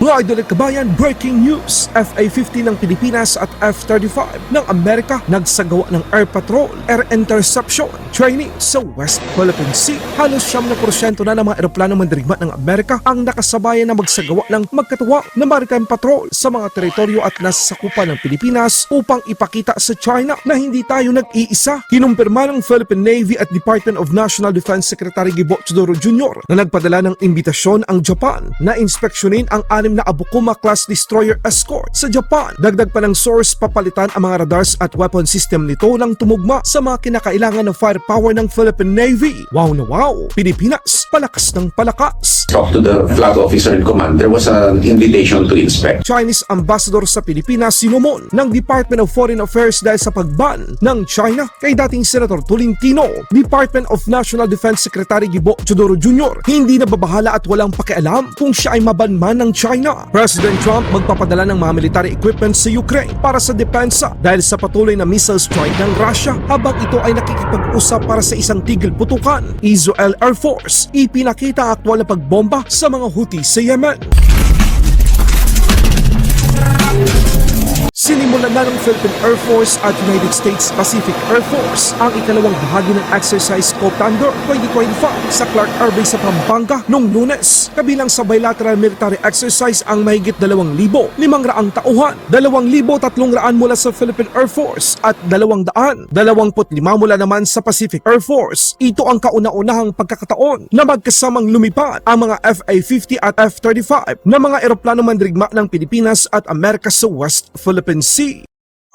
Mga idol at kabayan, breaking news! FA-50 ng Pilipinas at F-35 ng Amerika nagsagawa ng air patrol, air interception, training sa West Philippine Sea. Halos siyam na porsyento na ng mga eroplano mandirigma ng Amerika ang nakasabayan na magsagawa ng magkatuwa na maritime patrol sa mga teritoryo at nasasakupan ng Pilipinas upang ipakita sa China na hindi tayo nag-iisa. Kinumpirma ng Philippine Navy at Department of National Defense Secretary Gibo Chidoro Jr. na nagpadala ng imbitasyon ang Japan na inspeksyonin ang anim na Abukuma class destroyer escort sa Japan. Dagdag pa ng source papalitan ang mga radars at weapon system nito nang tumugma sa mga kinakailangan ng firepower ng Philippine Navy. Wow na wow! Pilipinas, palakas ng palakas! talked to the flag officer in command, there was an invitation to inspect. Chinese ambassador sa Pilipinas sinumon ng Department of Foreign Affairs dahil sa pagban ng China kay dating Senator Tolentino. Department of National Defense Secretary Gibo Chodoro Jr. hindi na babahala at walang pakialam kung siya ay mabanman ng China. President Trump magpapadala ng mga military equipment sa Ukraine para sa depensa dahil sa patuloy na missile strike ng Russia habang ito ay nakikipag-usap para sa isang tigil putukan. Israel Air Force ipinakita ang aktwal na pagbomba sa mga Houthi sa Yemen. Sinimulan na ng Philippine Air Force at United States Pacific Air Force ang ikalawang bahagi ng exercise Scope Thunder 2025 sa Clark Air Base sa Pampanga noong lunes. Kabilang sa bilateral military exercise ang mahigit 2,000 limang tauhan, 2,300 mula sa Philippine Air Force at 200, 25 mula naman sa Pacific Air Force. Ito ang kauna-unahang pagkakataon na magkasamang lumipad ang mga FA-50 at F-35 na mga eroplano mandirigma ng Pilipinas at Amerika sa West Sea.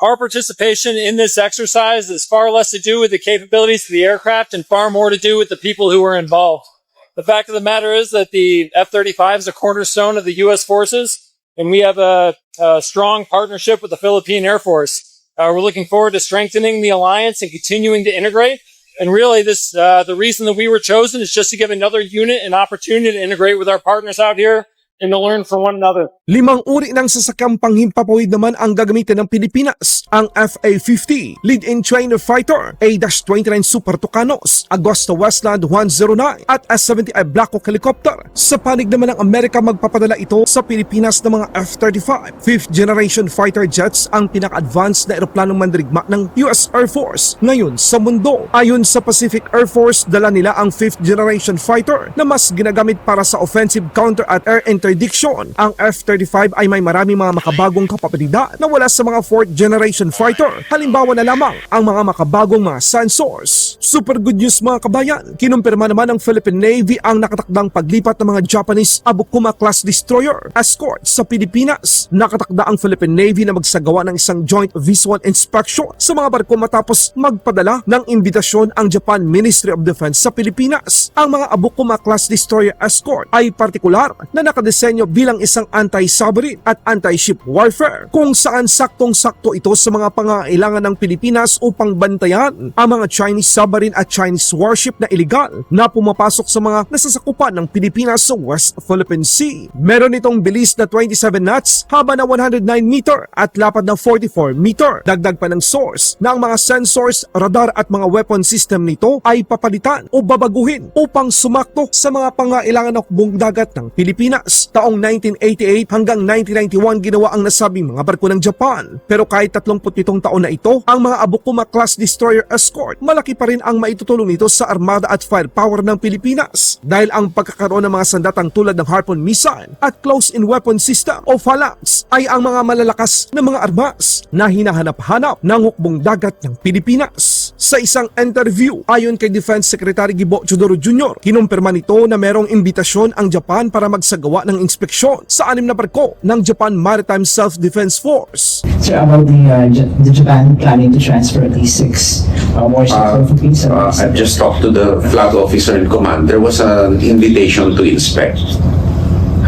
Our participation in this exercise is far less to do with the capabilities of the aircraft and far more to do with the people who are involved. The fact of the matter is that the F-35 is a cornerstone of the U.S. forces, and we have a, a strong partnership with the Philippine Air Force. Uh, we're looking forward to strengthening the alliance and continuing to integrate. And really, this uh, the reason that we were chosen is just to give another unit an opportunity to integrate with our partners out here and to learn from one another. Limang uri ng sasakyang panghimpapawid naman ang gagamitin ng Pilipinas. Ang FA-50, Lead-in Trainer Fighter, A-29 Super Tucanos, Agosta Westland 109 at S-70i Black Hawk Helicopter. Sa panig naman ng Amerika magpapadala ito sa Pilipinas ng mga F-35. Fifth generation fighter jets ang pinaka-advanced na eroplanong mandirigma ng US Air Force ngayon sa mundo. Ayon sa Pacific Air Force, dala nila ang fifth generation fighter na mas ginagamit para sa offensive counter at air interdiction. Ang F-35 ay may maraming mga makabagong kapabilidad na wala sa mga fourth generation fighter. Halimbawa na lamang ang mga makabagong mga sensors. Super good news mga kabayan. Kinumpirma naman ng Philippine Navy ang nakatakdang paglipat ng mga Japanese Abukuma class destroyer escort sa Pilipinas. Nakatakda ang Philippine Navy na magsagawa ng isang joint visual inspection sa mga barko matapos magpadala ng imbitasyon ang Japan Ministry of Defense sa Pilipinas. Ang mga Abukuma class destroyer escort ay partikular na nakadesenyo bilang isang anti-submarine at anti-ship warfare kung saan saktong-sakto ito sa mga pangailangan ng Pilipinas upang bantayan ang mga Chinese submarine at Chinese warship na illegal na pumapasok sa mga nasasakupan ng Pilipinas sa West Philippine Sea. Meron itong bilis na 27 knots, haba na 109 meter at lapad na 44 meter. Dagdag pa ng source na ang mga sensors, radar at mga weapon system nito ay papalitan o babaguhin upang sumakto sa mga pangailangan ng buong dagat ng Pilipinas. Taong 1988 hanggang 1991 ginawa ang nasabing mga barko ng Japan. Pero kahit 37 taon na ito, ang mga Abukuma class destroyer escort, malaki pa rin ang maitutulong nito sa armada at firepower ng Pilipinas. Dahil ang pagkakaroon ng mga sandatang tulad ng Harpoon missile at close-in weapon system o phalanx ay ang mga malalakas na mga armas na hinahanap-hanap ng hukbong dagat ng Pilipinas. Sa isang interview, ayon kay Defense Secretary Gibo Chodoro Jr., kinumpirma nito na merong imbitasyon ang Japan para magsagawa ng inspeksyon sa anim na barko ng Japan Maritime Self-Defense Force. Sir, about the, uh, J- the Japan planning to transfer at least six uh, more ships Uh, from Philippines. Uh, I've just talked to the flag officer in command. There was an invitation to inspect.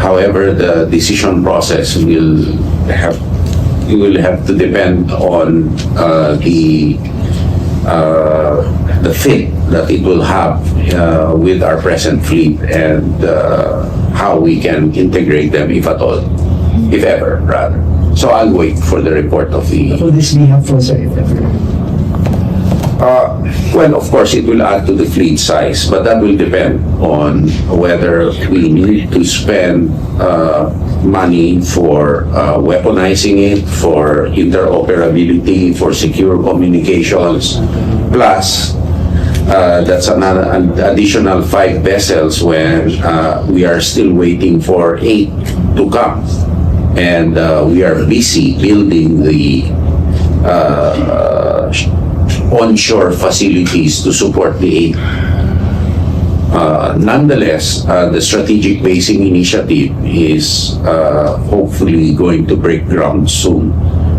However, the decision process will have will have to depend on uh, the uh, the fit that it will have uh, with our present fleet and uh, how we can integrate them, if at all, if ever, rather. So I'll wait for the report of the Will this be helpful, sir, if ever? Uh, well, of course, it will add to the fleet size, but that will depend on whether we need to spend uh, money for uh, weaponizing it, for interoperability, for secure communications. Plus, uh, that's another an additional five vessels when uh, we are still waiting for eight to come. And uh, we are busy building the uh, onshore facilities to support the eight uh, nonetheless, uh, the strategic basing initiative is uh, hopefully going to break ground soon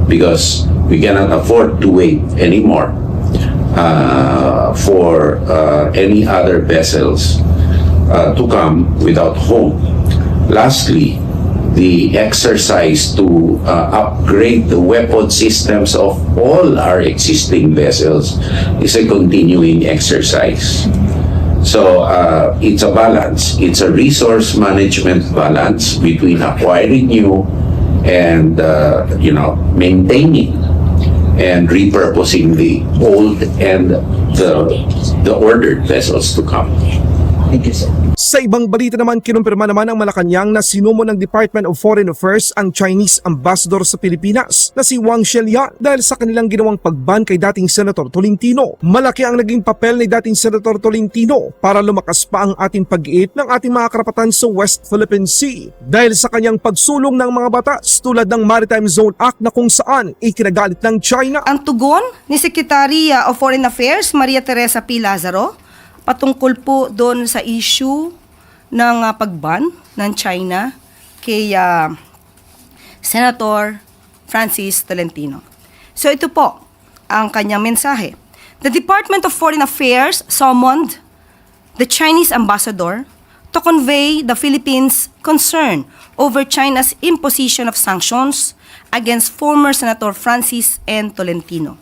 because we cannot afford to wait anymore uh, for uh, any other vessels uh, to come without home. Lastly, the exercise to uh, upgrade the weapon systems of all our existing vessels is a continuing exercise. So uh, it's a balance. It's a resource management balance between acquiring new and uh, you know maintaining and repurposing the old and the the ordered vessels to come. Thank you, sir. Sa ibang balita naman, kinumpirma naman ng Malacanang na sinumo ng Department of Foreign Affairs ang Chinese ambassador sa Pilipinas na si Wang Shelian dahil sa kanilang ginawang pagban kay dating Senator Tolentino. Malaki ang naging papel ni dating Senator Tolentino para lumakas pa ang ating pag-iit ng ating mga karapatan sa West Philippine Sea dahil sa kanyang pagsulong ng mga batas tulad ng Maritime Zone Act na kung saan ikinagalit ng China Ang tugon ni Secretary uh, of Foreign Affairs Maria Teresa P. Lazaro patungkol po doon sa issue ng uh, pagban ng China kay uh, Senator Francis Tolentino. So ito po ang kanyang mensahe. The Department of Foreign Affairs summoned the Chinese ambassador to convey the Philippines' concern over China's imposition of sanctions against former Senator Francis N. Tolentino.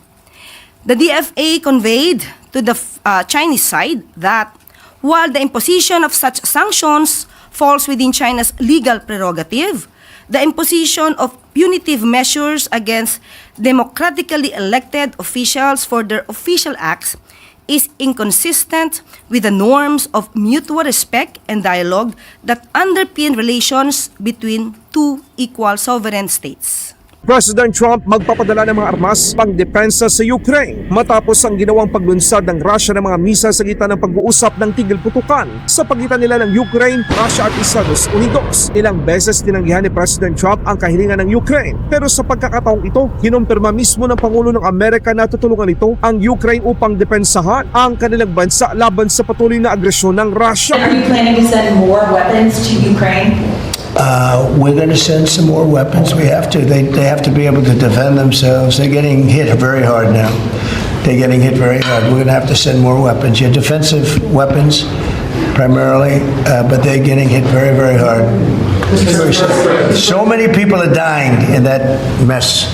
The DFA conveyed to the uh, Chinese side that while the imposition of such sanctions falls within China's legal prerogative, the imposition of punitive measures against democratically elected officials for their official acts is inconsistent with the norms of mutual respect and dialogue that underpin relations between two equal sovereign states. President Trump magpapadala ng mga armas pang depensa sa Ukraine matapos ang ginawang paglunsad ng Russia ng mga misa sa gitna ng pag-uusap ng tigil putukan sa pagitan nila ng Ukraine, Russia at Estados Unidos. Ilang beses tinanggihan ni President Trump ang kahilingan ng Ukraine pero sa pagkakataong ito, kinumpirma mismo ng Pangulo ng Amerika na tutulungan ito ang Ukraine upang depensahan ang kanilang bansa laban sa patuloy na agresyon ng Russia. Are you planning to send more weapons to Ukraine? Uh, we're going to send some more weapons. We have to. They, they have to be able to defend themselves. They're getting hit very hard now. They're getting hit very hard. We're going to have to send more weapons. Your defensive weapons, primarily, uh, but they're getting hit very, very hard. So many people are dying in that mess.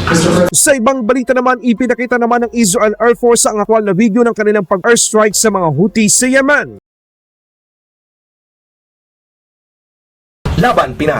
Sa ibang balita naman, ipinakita naman ng Israel Air Force ang akwal na video ng kanilang pag-airstrike sa mga Houthi sa Yemen. Laban Pinas